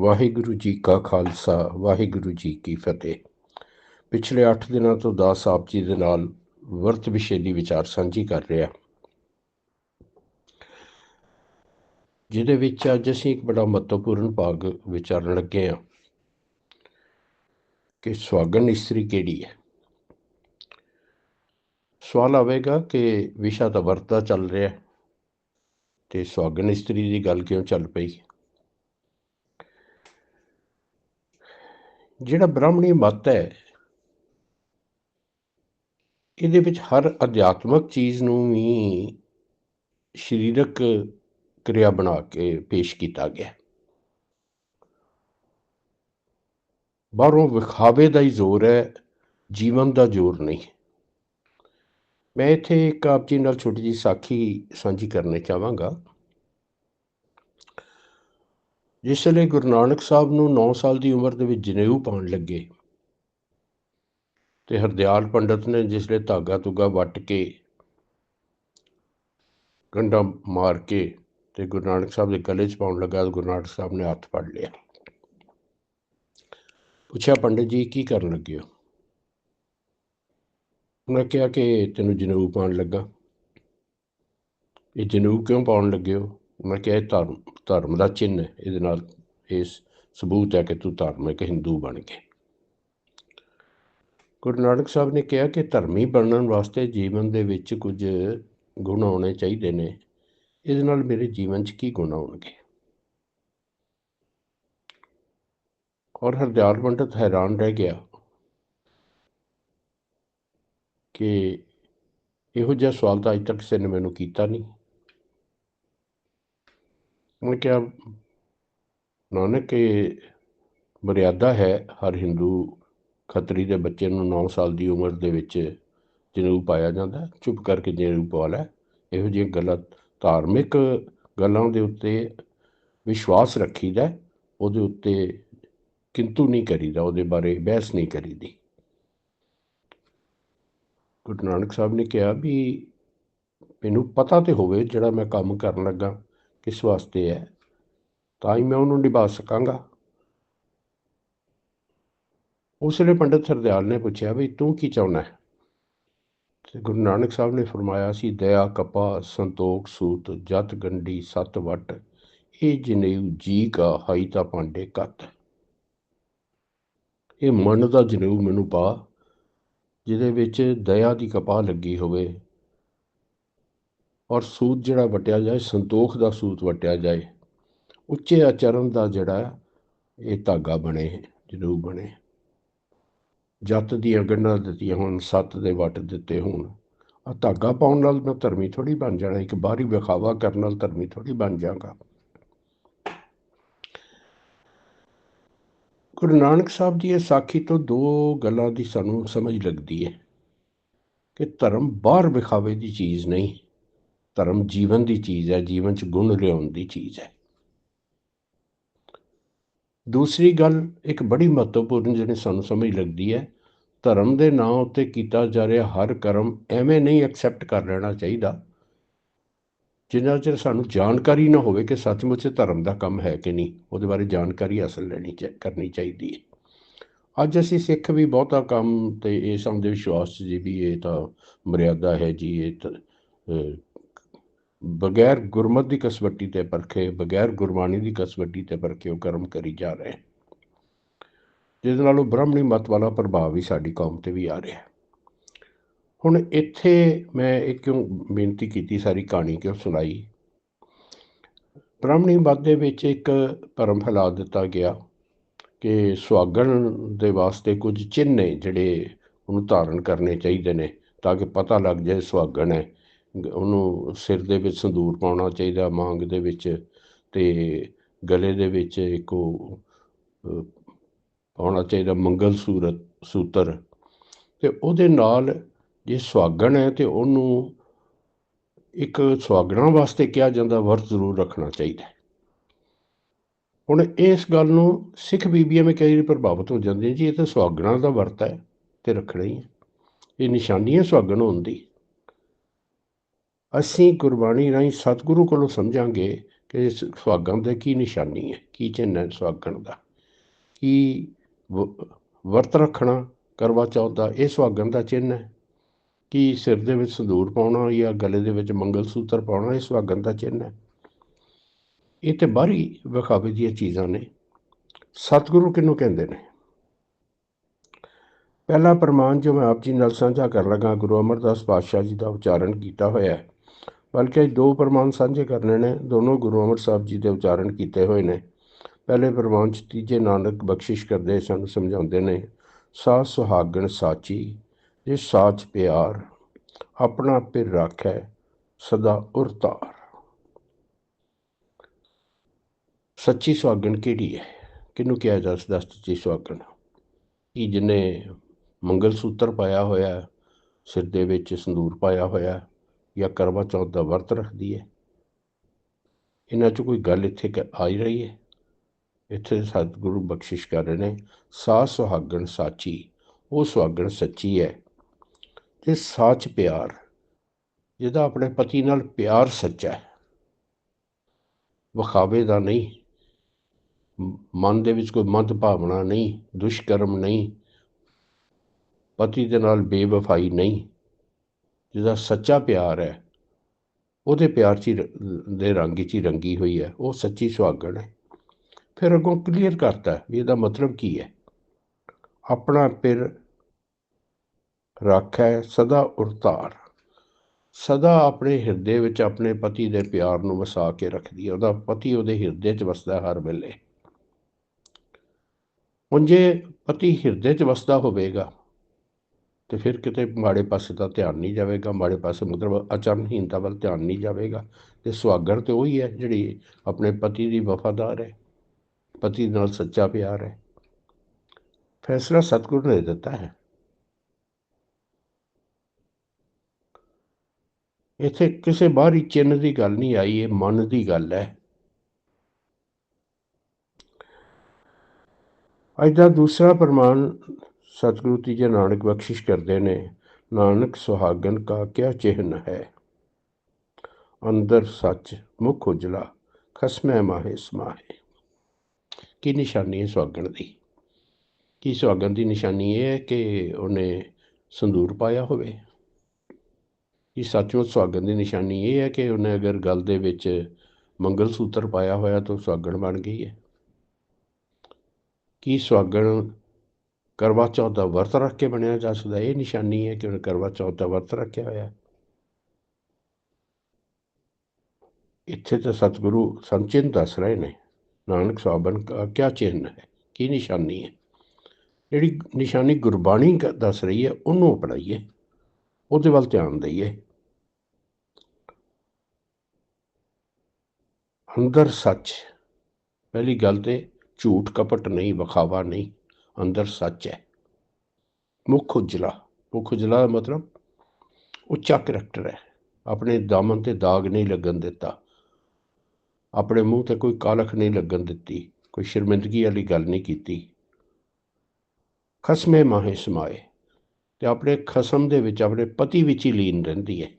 ਵਾਹਿਗੁਰੂ ਜੀ ਕਾ ਖਾਲਸਾ, ਵਾਹਿਗੁਰੂ ਜੀ ਕੀ ਫਤਿਹ। ਪਿਛਲੇ 8 ਦਿਨਾਂ ਤੋਂ ਦਾਸ ਆਪ ਜੀ ਦੇ ਨਾਲ ਵਰਤ ਵਿਸ਼ੇ ਦੀ ਵਿਚਾਰ ਸਾਂਝੀ ਕਰ ਰਿਹਾ। ਜਿਹਦੇ ਵਿੱਚ ਅੱਜ ਅਸੀਂ ਇੱਕ ਬੜਾ ਮਹੱਤਵਪੂਰਨ ਭਾਗ ਵਿਚਾਰਨ ਲੱਗੇ ਹਾਂ ਕਿ ਸੁਹਾਗਣ ਇਸਤਰੀ ਕਿਹੜੀ ਹੈ। ਸਵਾਲ ਆਵੇਗਾ ਕਿ ਵਿਸ਼ਾ ਤਾਂ ਵਰਤਾ ਚੱਲ ਰਿਹਾ ਹੈ ਤੇ ਸੁਹਾਗਣ ਇਸਤਰੀ ਦੀ ਗੱਲ ਕਿਉਂ ਚੱਲ ਪਈ? ਜਿਹੜਾ ਬ੍ਰਾਹਮਣੀ ਮਤ ਹੈ, ਇਹਦੇ ਵਿੱਚ ਹਰ ਅਧਿਆਤਮਕ ਚੀਜ਼ ਨੂੰ ਵੀ ਸਰੀਰਕ ਕਿਰਿਆ ਬਣਾ ਕੇ ਪੇਸ਼ ਕੀਤਾ ਗਿਆ ਬਾਹਰੋਂ ਵਿਖਾਵੇ ਦਾ ਹੀ ਜ਼ੋਰ ਹੈ, ਜੀਵਨ ਦਾ ਜ਼ੋਰ ਨਹੀਂ। ਮੈਂ ਇੱਥੇ ਇੱਕ ਆਪ ਜੀ ਨਾਲ ਛੋਟੀ ਜੀ ਸਾਖੀ ਸਾਂਝੀ ਕਰਨੇ ਚਾਹਾਂਗਾ। ਜਿਸ ਵੇਲੇ ਗੁਰੂ ਨਾਨਕ ਸਾਹਿਬ ਨੂੰ 9 ਸਾਲ ਦੀ ਉਮਰ ਦੇ ਵਿੱਚ ਜਨੇਊ ਪਾਉਣ ਲੱਗੇ। ਤੇ ਹਰਦਿਆਲ ਪੰਡਤ ਨੇ ਜਿਸ ਵੇਲੇ ਧਾਗਾ ਤੁਗਾ ਵੱਟ ਕੇ ਗੰਡਾ ਮਾਰ ਕੇ ਤੇ ਗੁਰੂ ਨਾਨਕ ਸਾਹਿਬ ਦੇ ਗਲੇ 'ਚ ਪਾਉਣ ਲੱਗਾ ਗੁਰੂ ਨਾਨਕ ਸਾਹਿਬ ਨੇ ਹੱਥ ਫੜ ਲਿਆ। ਪੁੱਛਿਆ, ਪੰਡਤ ਜੀ, ਕੀ ਕਰਨ ਲੱਗੇ ਹੋ? ਉਹਨੇ ਕਿਹਾ ਕਿ ਤੈਨੂੰ ਜਨੇਊ ਪਾਉਣ ਲੱਗਾ। ਇਹ ਜਨੇਊ ਕਿਉਂ ਪਾਉਣ ਲੱਗੇ ਹੋ? ਮੈਂ ਕਿਹਾ ਇਹ ਧਰਮ ਧਰਮ ਦਾ ਚਿੰਨ ਹੈ ਇਹਦੇ ਨਾਲ ਇਸ ਸਬੂਤ ਹੈ ਕਿ ਤੂੰ ਧਾਰਮਿਕ ਹਿੰਦੂ ਬਣ ਗਿਆ ਗੁਰੂ ਨਾਨਕ ਸਾਹਿਬ ਨੇ ਕਿਹਾ ਕਿ ਧਰਮੀ ਬਣਨ ਵਾਸਤੇ ਜੀਵਨ ਦੇ ਵਿੱਚ ਕੁਝ ਗੁਣ ਆਉਣੇ ਚਾਹੀਦੇ ਨੇ ਇਹਦੇ ਨਾਲ ਮੇਰੇ ਜੀਵਨ 'ਚ ਕੀ ਗੁਣ ਆਉਣਗੇ ਔਰ ਹਰਦਿਆਲ ਪੰਡਤ ਹੈਰਾਨ ਰਹਿ ਗਿਆ ਕਿ ਇਹੋ ਜਿਹਾ ਸਵਾਲ ਤਾਂ ਅਜੇ ਤੱਕ ਕਿਸੇ ਨੇ ਮੈਨੂੰ ਕੀਤਾ ਨਹੀਂ ਮੈਂ ਕਿਹਾ, ਨਾਨਕ, ਇਹ ਮਰਿਆਦਾ ਹੈ ਹਰ ਹਿੰਦੂ ਖੱਤਰੀ ਦੇ ਬੱਚੇ ਨੂੰ 9 ਸਾਲ ਦੀ ਉਮਰ ਦੇ ਵਿੱਚ ਜਨੇਊ ਪਾਇਆ ਜਾਂਦਾ ਚੁੱਪ ਕਰਕੇ ਜਨੇਊ ਪਾ ਲੈ ਇਹੋ ਜਿਹੀਆਂ ਗੱਲਾਂ, ਧਾਰਮਿਕ ਗੱਲਾਂ ਦੇ ਉੱਤੇ ਵਿਸ਼ਵਾਸ ਰੱਖੀਦਾ ਉਹਦੇ ਉੱਤੇ ਕਿੰਤੂ ਨਹੀਂ ਕਰੀਦਾ, ਉਹਦੇ ਬਾਰੇ ਬਹਿਸ ਨਹੀਂ ਕਰੀਦੀ। ਗੁਰੂ ਨਾਨਕ ਸਾਹਿਬ ਨੇ ਕਿਹਾ ਵੀ, ਮੈਨੂੰ ਪਤਾ ਤੇ ਹੋਵੇ ਜਿਹੜਾ ਮੈਂ ਕੰਮ ਕਰਨ ਲੱਗਾ। ਕਿਸ ਵਾਸਤੇ ਹੈ? ਤਾਂ ਹੀ ਮੈਂ ਉਹਨੂੰ ਨਿਭਾ ਸਕਾਂਗਾ। ਉਸ ਵੇਲੇ ਪੰਡਤ ਸਰਦਿਆਲ ਨੇ ਪੁੱਛਿਆ ਵੀ ਤੂੰ ਕੀ ਚਾਹੁੰਦਾ ਹੈ? ਤੇ ਗੁਰੂ ਨਾਨਕ ਸਾਹਿਬ ਨੇ ਫਰਮਾਇਆ ਸੀ ਦਇਆ ਕਪਾ ਸੰਤੋਖ, ਸੂਤ, ਜਤ ਗੰਡੀ ਸਤ, ਵਟ, ਇਹ ਜਨੇਊ ਜੀ ਕਾ ਹਾਈ ਤਾਂ ਪਾਂਡੇ ਕੱਤ। ਇਹ ਮਨ ਦਾ ਜਨੇਊ ਮੈਨੂੰ ਪਾ, ਜਿਹਦੇ ਵਿੱਚ ਦਇਆ ਦੀ ਕਪਾਹ ਲੱਗੀ ਹੋਵੇ ਔਰ ਸੂਤ ਜਿਹੜਾ ਵਟਿਆ ਜਾਏ, ਸੰਤੋਖ ਦਾ ਸੂਤ ਵਟਿਆ ਜਾਏ, ਉੱਚੇ ਆਚਰਨ ਦਾ ਜਿਹੜਾ ਇਹ ਧਾਗਾ ਬਣੇ, ਜਰੂਰ ਬਣੇ। ਜੱਤ ਦੀਆਂ ਗੰਢਾਂ ਦਿੱਤੀਆਂ ਹੋਣ, ਸੱਤ ਦੇ ਵਟ ਦਿੱਤੇ ਹੋਣ। ਆ ਧਾਗਾ ਪਾਉਣ ਨਾਲ ਮੈਂ ਧਰਮੀ ਥੋੜੀ ਬਣ ਜਾਣਾ, ਇੱਕ ਬਾਹਰੀ ਵਿਖਾਵਾ ਕਰਨ ਨਾਲ ਧਰਮੀ ਥੋੜੀ ਬਣ ਜਾਗਾ। ਗੁਰੂ ਨਾਨਕ ਸਾਹਿਬ ਦੀ ਇਹ ਸਾਖੀ ਤੋਂ ਦੋ ਗੱਲਾਂ ਦੀ ਸਾਨੂੰ ਸਮਝ ਲੱਗਦੀ ਹੈ ਕਿ ਧਰਮ ਬਾਹਰ ਵਿਖਾਵੇ ਦੀ ਚੀਜ਼ ਨਹੀਂ। ਧਰਮ ਜੀਵਨ ਦੀ ਚੀਜ਼ ਹੈ, ਜੀਵਨ 'ਚ ਗੁਣ ਲਿਆਉਣ ਦੀ ਚੀਜ਼ ਹੈ। ਦੂਸਰੀ ਗੱਲ ਇੱਕ ਬੜੀ ਮਹੱਤਵਪੂਰਨ ਜਿਹੜੀ ਸਾਨੂੰ ਸਮਝ ਲੱਗਦੀ ਹੈ, ਧਰਮ ਦੇ ਨਾਂ ਉੱਤੇ ਕੀਤਾ ਜਾ ਰਿਹਾ ਹਰ ਕਰਮ ਐਵੇਂ ਨਹੀਂ ਐਕਸੈਪਟ ਕਰ ਲੈਣਾ ਚਾਹੀਦਾ, ਜਿੰਨਾ ਚਿਰ ਸਾਨੂੰ ਜਾਣਕਾਰੀ ਨਾ ਹੋਵੇ ਕਿ ਸੱਚਮੁੱਚ ਧਰਮ ਦਾ ਕੰਮ ਹੈ ਕਿ ਨਹੀਂ, ਉਹਦੇ ਬਾਰੇ ਜਾਣਕਾਰੀ ਹਾਸਲ ਲੈਣੀ ਕਰਨੀ ਚਾਹੀਦੀ ਹੈ। ਅੱਜ ਅਸੀਂ ਸਿੱਖ ਵੀ ਬਹੁਤਾ ਕੰਮ ਤੇ ਇਹ ਸਮਝ ਵਿਸ਼ਵਾਸ ਜੀ ਵੀ ਇਹ ਤਾਂ ਮਰਿਆਦਾ ਹੈ ਜੀ, ਇਹ ਬਗੈਰ ਗੁਰਮਤ ਦੀ ਕਸਵੱਟੀ ਤੇ ਪਰਖੇ, ਬਗੈਰ ਗੁਰਬਾਣੀ ਦੀ ਕਸਵੱਟੀ ਤੇ ਪਰਖੇ ਉਹ ਕਰਮ ਕਰੀ ਜਾ ਰਹੇ ਜਿਸ ਨਾਲ ਉਹ ਬ੍ਰਾਹਮਣੀ ਮਤ ਵਾਲਾ ਪ੍ਰਭਾਵ ਵੀ ਸਾਡੀ ਕੌਮ ਤੇ ਵੀ ਆ ਰਿਹਾ ਹੁਣ ਇੱਥੇ ਮੈਂ ਇਹ ਕਿਉਂ ਬੇਨਤੀ ਕੀਤੀ, ਸਾਰੀ ਕਹਾਣੀ ਕਿਉਂ ਸੁਣਾਈ? ਬ੍ਰਾਹਮਣੀ ਮਤ ਦੇ ਵਿੱਚ ਇੱਕ ਭਰਮ ਫੈਲਾ ਦਿੱਤਾ ਗਿਆ ਕਿ ਸੁਹਾਗਣ ਦੇ ਵਾਸਤੇ ਕੁਝ ਚਿੰਨ੍ਹ ਨੇ ਜਿਹੜੇ ਉਹਨੂੰ ਧਾਰਨ ਕਰਨੇ ਚਾਹੀਦੇ ਨੇ, ਤਾਂ ਕਿ ਪਤਾ ਲੱਗ ਜਾਏ ਸੁਹਾਗਣ ਹੈ ਉਹਨੂੰ ਸਿਰ ਦੇ ਵਿੱਚ ਸੰਦੂਰ ਪਾਉਣਾ ਚਾਹੀਦਾ, ਮਾਂਗ ਦੇ ਵਿੱਚ ਤੇ ਗਲੇ ਦੇ ਵਿੱਚ ਇੱਕ ਉਹ ਪਾਉਣਾ ਚਾਹੀਦਾ ਮੰਗਲ ਸੂਰਤ, ਸੂਤਰ। ਤੇ ਉਹਦੇ ਨਾਲ ਜੇ ਸੁਹਾਗਣ ਹੈ ਤੇ ਉਹਨੂੰ ਇੱਕ ਸੁਹਾਗਣਾ ਵਾਸਤੇ ਕਿਹਾ ਜਾਂਦਾ, ਵਰਤ ਜ਼ਰੂਰ ਰੱਖਣਾ ਚਾਹੀਦਾ ਹੁਣ ਇਸ ਗੱਲ ਨੂੰ ਸਿੱਖ ਬੀਬੀਆਂ ਵਿੱਚ ਕਈ ਪ੍ਰਭਾਵਿਤ ਹੋ ਜਾਂਦੇ ਜੀ ਇਹ ਤਾਂ ਸੁਹਾਗਣਾ ਦਾ ਵਰਤ ਹੈ ਤੇ ਰੱਖਣਾ ਹੀ ਹੈ। ਇਹ ਨਿਸ਼ਾਨੀ ਹੈ ਸੁਹਾਗਣ ਹੋਣ ਦੀ। ਅਸੀਂ ਗੁਰਬਾਣੀ ਰਾਹੀਂ ਸਤਿਗੁਰੂ ਕੋਲੋਂ ਸਮਝਾਂਗੇ ਕਿ ਇਸ ਸੁਹਾਗਣ ਦੇ ਕੀ ਨਿਸ਼ਾਨੀ ਹੈ, ਕੀ ਚਿੰਨ੍ਹ ਹੈ ਸੁਹਾਗਣ ਦਾ। ਕੀ ਵਰਤ ਰੱਖਣਾ, ਕਰਵਾ ਚੌਥ ਦਾ, ਇਹ ਸੁਹਾਗਣ ਦਾ ਚਿੰਨ੍ਹ ਹੈ। ਕੀ ਸਿਰ ਦੇ ਵਿੱਚ ਸੰਦੂਰ ਪਾਉਣਾ ਜਾਂ ਗਲੇ ਦੇ ਵਿੱਚ ਮੰਗਲ ਸੂਤਰ ਪਾਉਣਾ, ਇਹ ਸੁਹਾਗਣ ਦਾ ਚਿੰਨ੍ਹ ਹੈ। ਇਹ ਤੇ ਬਾਹਰੀ ਵਿਖਾਵੇ ਦੀਆਂ ਚੀਜ਼ਾਂ ਨੇ। ਸਤਿਗੁਰੂ ਕਿਹਨੂੰ ਕਹਿੰਦੇ ਨੇ? ਪਹਿਲਾ ਪ੍ਰਮਾਣ ਜੋ ਮੈਂ ਆਪ ਜੀ ਨਾਲ ਸਾਂਝਾ ਕਰ ਲੱਗਾ, ਗੁਰੂ ਅਮਰਦਾਸ ਪਾਤਸ਼ਾਹ ਜੀ ਦਾ ਉਚਾਰਨ ਕੀਤਾ ਹੋਇਆ ਹੈ ਬਲਕਿ ਅੱਜ ਦੋ ਪ੍ਰਮਾਣ ਸਾਂਝੇ ਕਰਨੇ ਨੇ, ਦੋਨੋਂ ਗੁਰੂ ਅਮਰ ਸਾਹਿਬ ਜੀ ਦੇ ਉਚਾਰਨ ਕੀਤੇ ਹੋਏ ਨੇ। ਪਹਿਲੇ ਪ੍ਰਮਾਣ ਚ ਤੀਜੇ ਨਾਨਕ ਬਖਸ਼ਿਸ਼ ਕਰਦੇ ਸਾਨੂੰ, ਸਮਝਾਉਂਦੇ ਨੇ ਸਾ ਸੁਹਾਗਣ ਸਾਚੀ, ਜੇ ਸਾਚ ਪਿਆਰ, ਆਪਣਾ ਪਿਰ ਰੱਖੈ, ਸਦਾ ਉਰਤਾਰ। ਸੱਚੀ ਸੁਹਾਗਣ ਕਿਹੜੀ ਹੈ? ਕਿਹਨੂੰ ਕਿਹਾ ਜਾ ਸਕਦਾ ਸੱਚੀ ਸੁਹਾਗਣ? ਕਿ ਜਿਹਨੇ ਮੰਗਲ ਸੂਤਰ ਪਾਇਆ ਹੋਇਆ, ਸਿਰ ਦੇ ਵਿੱਚ ਸੰਦੂਰ ਪਾਇਆ ਹੋਇਆ ਜਾਂ ਕਰਵਾ ਚੌਥ ਦਾ ਵਰਤ ਰੱਖਦੀ ਹੈ। ਇਹਨਾਂ 'ਚ ਕੋਈ ਗੱਲ ਇੱਥੇ ਆ ਹੀ ਰਹੀ ਹੈ। ਇੱਥੇ ਸਤਿਗੁਰੂ ਬਖਸ਼ਿਸ਼ ਕਰ ਰਹੇ ਨੇ ਸਾ ਸੁਹਾਗਣ ਸਾਚੀ, ਉਹ ਸੁਹਾਗਣ ਸੱਚੀ ਹੈ। ਤੇ ਸਾਚ ਪਿਆਰ, ਜਿਹਦਾ ਆਪਣੇ ਪਤੀ ਨਾਲ ਪਿਆਰ ਸੱਚਾ ਹੈ। ਵਿਖਾਵੇ ਦਾ ਨਹੀਂ, ਮਨ ਦੇ ਵਿੱਚ ਕੋਈ ਮਦ ਭਾਵਨਾ ਨਹੀਂ, ਦੁਸ਼ਕਰਮ ਨਹੀਂ, ਪਤੀ ਦੇ ਨਾਲ ਬੇਵਫਾਈ ਨਹੀਂ ਜਿਹਦਾ ਸੱਚਾ ਪਿਆਰ ਹੈ, ਉਹਦੇ ਪਿਆਰ 'ਚ ਹੀ ਰ- ਦੇ ਰੰਗ 'ਚ ਹੀ ਰੰਗੀ ਹੋਈ ਹੈ, ਉਹ ਸੱਚੀ ਸੁਹਾਗਣ ਹੈ। ਫਿਰ ਅੱਗੋਂ ਕਲੀਅਰ ਕਰਤਾ ਵੀ ਇਹਦਾ ਮਤਲਬ ਕੀ ਹੈ। ਆਪਣਾ ਪਿਰ ਰੱਖੈ ਸਦਾ ਉਰਤਾਰ। ਸਦਾ ਆਪਣੇ ਹਿਰਦੇ ਵਿੱਚ ਆਪਣੇ ਪਤੀ ਦੇ ਪਿਆਰ ਨੂੰ ਵਸਾ ਕੇ ਰੱਖਦੀ ਹੈ, ਉਹਦਾ ਪਤੀ ਉਹਦੇ ਹਿਰਦੇ 'ਚ ਵਸਦਾ ਹਰ ਵੇਲੇ। ਹੁਣ ਜੇ ਪਤੀ ਹਿਰਦੇ 'ਚ ਵਸਦਾ ਹੋਵੇਗਾ ਤੇ ਫਿਰ ਕਿਤੇ ਮਾੜੇ ਪਾਸੇ ਦਾ ਧਿਆਨ ਨਹੀਂ ਜਾਵੇਗਾ, ਮਾੜੇ ਪਾਸੇ ਮਤਲਬ ਅਚਰਨਹੀਨਤਾ ਵੱਲ ਧਿਆਨ ਨਹੀਂ ਜਾਵੇਗਾ ਤੇ ਸੁਹਾਗਣ ਤੇ ਉਹੀ ਹੈ ਜਿਹੜੀ ਆਪਣੇ ਪਤੀ ਦੀ ਵਫਾਦਾਰ ਹੈ, ਪਤੀ ਨਾਲ ਸੱਚਾ ਪਿਆਰ ਹੈ। ਫੈਸਲਾ ਸਤਿਗੁਰੂ ਨੇ ਦਿੱਤਾ ਹੈ। ਇੱਥੇ ਕਿਸੇ ਬਾਹਰੀ ਚਿੰਨ੍ਹ ਦੀ ਗੱਲ ਨਹੀਂ ਆਈ, ਇਹ ਮਨ ਦੀ ਗੱਲ ਹੈ। ਅੱਜ ਦਾ ਦੂਸਰਾ ਪ੍ਰਮਾਣ ਸਤਿਗੁਰੂ ਤੀਜੇ ਨਾਨਕ ਬਖਸ਼ਿਸ਼ ਕਰਦੇ ਨੇ। ਨਾਨਕ ਸੁਹਾਗਨ ਕਾ ਕਿਆ ਚਿਹਨ ਹੈ। ਅੰਦਰ ਸੱਚ, ਮੁਖ ਉਜਲਾ, ਖਸਮੈ ਮਾਹੇ ਸਮਾਹੇ। ਕੀ ਨਿਸ਼ਾਨੀ ਹੈ ਸੁਹਾਗਣ ਦੀ? ਕੀ ਸੁਹਾਗਣ ਦੀ ਨਿਸ਼ਾਨੀ ਇਹ ਹੈ ਕਿ ਉਹਨੇ ਸੰਦੂਰ ਪਾਇਆ ਹੋਵੇ? ਇਹ ਸੱਚਮੁੱਚ ਸੁਹਾਗਣ ਦੀ ਨਿਸ਼ਾਨੀ ਇਹ ਹੈ ਕਿ ਉਹਨੇ ਅਗਰ ਗਲ ਦੇ ਵਿੱਚ ਮੰਗਲ ਸੂਤਰ ਪਾਇਆ ਹੋਇਆ ਤਾਂ ਸੁਹਾਗਣ ਬਣ ਗਈ ਹੈ? ਕੀ ਸੁਹਾਗਣ ਕਰਵਾ ਚੌਥ ਦਾ ਵਰਤ ਰੱਖ ਕੇ ਬਣਿਆ ਜਾ ਸਕਦਾ ਇਹ ਨਿਸ਼ਾਨੀ ਹੈ ਕਿ ਉਹਨੇ ਕਰਵਾ ਚੌਥ ਦਾ ਵਰਤ ਰੱਖਿਆ ਹੋਇਆ। ਇੱਥੇ ਤਾਂ ਸਤਿਗੁਰੂ ਸੰਚਿੰਨ ਦੱਸ ਰਹੇ ਨੇ, ਨਾਨਕ ਸਾਬਨ ਦਾ ਕਿਆ ਚਿੰਨ੍ਹ ਹੈ, ਕੀ ਨਿਸ਼ਾਨੀ ਹੈ। ਜਿਹੜੀ ਨਿਸ਼ਾਨੀ ਗੁਰਬਾਣੀ ਕ- ਦੱਸ ਰਹੀ ਹੈ, ਉਹਨੂੰ ਅਪਣਾਈਏ, ਉਹਦੇ ਵੱਲ ਧਿਆਨ ਦਈਏ। ਅੰਦਰ ਸੱਚ, ਪਹਿਲੀ ਗੱਲ ਤੇ ਝੂਠ ਕਪਟ ਨਹੀਂ, ਵਿਖਾਵਾ ਨਹੀਂ। ਅੰਦਰ ਸੱਚ ਹੈ। ਮੁੱਖ ਉਜਲਾ ਮੁੱਖ ਉਜਲਾ ਦਾ ਮਤਲਬ ਉੱਚਾ ਕਰੈਕਟਰ ਹੈ। ਆਪਣੇ ਦਾਮਨ ਤੇ ਦਾਗ ਨਹੀਂ ਲੱਗਣ ਦਿੱਤਾ। ਆਪਣੇ ਮੂੰਹ ਤੇ ਕੋਈ ਕਾਲਖ ਨਹੀਂ ਲੱਗਣ ਦਿੱਤੀ। ਕੋਈ ਸ਼ਰਮਿੰਦਗੀ ਵਾਲੀ ਗੱਲ ਨਹੀਂ ਕੀਤੀ। ਖਸਮੇ ਮਾਹੇ ਸਮਾਏ। ਤੇ ਆਪਣੇ ਖਸਮ ਦੇ ਵਿੱਚ, ਆਪਣੇ ਪਤੀ ਵਿੱਚ ਹੀ ਲੀਨ ਰਹਿੰਦੀ ਹੈ।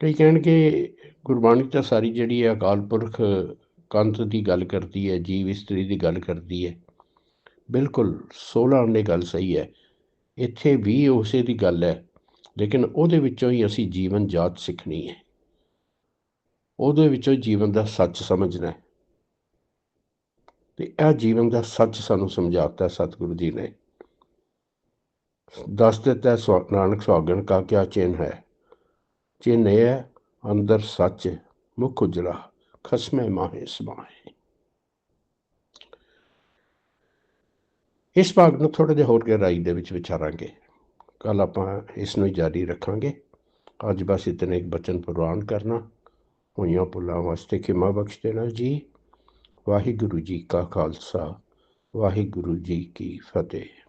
ਕਈ ਕਹਿਣਗੇ ਗੁਰਬਾਣੀ ਤਾਂ ਸਾਰੀ ਜਿਹੜੀ ਹੈ ਅਕਾਲ ਪੁਰਖ ਕੰਤ ਦੀ ਗੱਲ ਕਰਦੀ ਹੈ, ਜੀਵ ਇਸਤਰੀ ਦੀ ਗੱਲ ਕਰਦੀ ਹੈ। ਬਿਲਕੁਲ 16 ਨੇ ਗੱਲ ਸਹੀ ਹੈ। ਇੱਥੇ ਵੀ ਉਸੇ ਦੀ ਗੱਲ ਹੈ, ਲੇਕਿਨ ਉਹਦੇ ਵਿੱਚੋਂ ਹੀ ਅਸੀਂ ਜੀਵਨ ਜਾਤ ਸਿੱਖਣੀ ਹੈ। ਉਹਦੇ ਵਿੱਚੋਂ ਜੀਵਨ ਦਾ ਸੱਚ ਸਮਝਣਾ ਹੈ। ਤੇ ਇਹ ਜੀਵਨ ਦਾ ਸੱਚ ਸਾਨੂੰ ਸਮਝਾਤਾ ਸਤਿਗੁਰੂ ਜੀ ਨੇ। ਦੱਸ ਦਿੱਤਾ ਹੈ ਨਾਨਕ ਸੁਆਗਣ ਕਾ ਕਿਆ ਚਿੰਨ ਹੈ। ਚਿੰਨ ਇਹ ਹੈ, ਅੰਦਰ ਸੱਚ, ਮੁਖ ਉਜਲਾ, ਖਸਮੇ ਮਾਹੇ ਸਮਾਏ ਇਸ ਭਾਗ ਨੂੰ ਥੋੜਾ ਜਿਹਾ ਹੋਰ ਗਹਿਰਾਈ ਦੇ ਵਿੱਚ ਵਿਚਾਰਾਂਗੇ। ਕੱਲ ਆਪਾਂ ਇਸ ਨੂੰ ਜਾਰੀ ਰੱਖਾਂਗੇ। ਅੱਜ ਬਸ ਇਤਨੇ ਇੱਕ ਬਚਨ ਪ੍ਰਵਾਨ ਕਰਨਾ। ਹੋਈਆਂ ਪੁੱਲਾਂ ਵਾਸਤੇ ਖਿਮਾ ਬਖਸ਼ ਦੇਣਾ ਜੀ। ਵਾਹਿਗੁਰੂ ਜੀ ਕਾ ਖਾਲਸਾ, ਵਾਹਿਗੁਰੂ ਜੀ ਕੀ ਫਤਿਹ।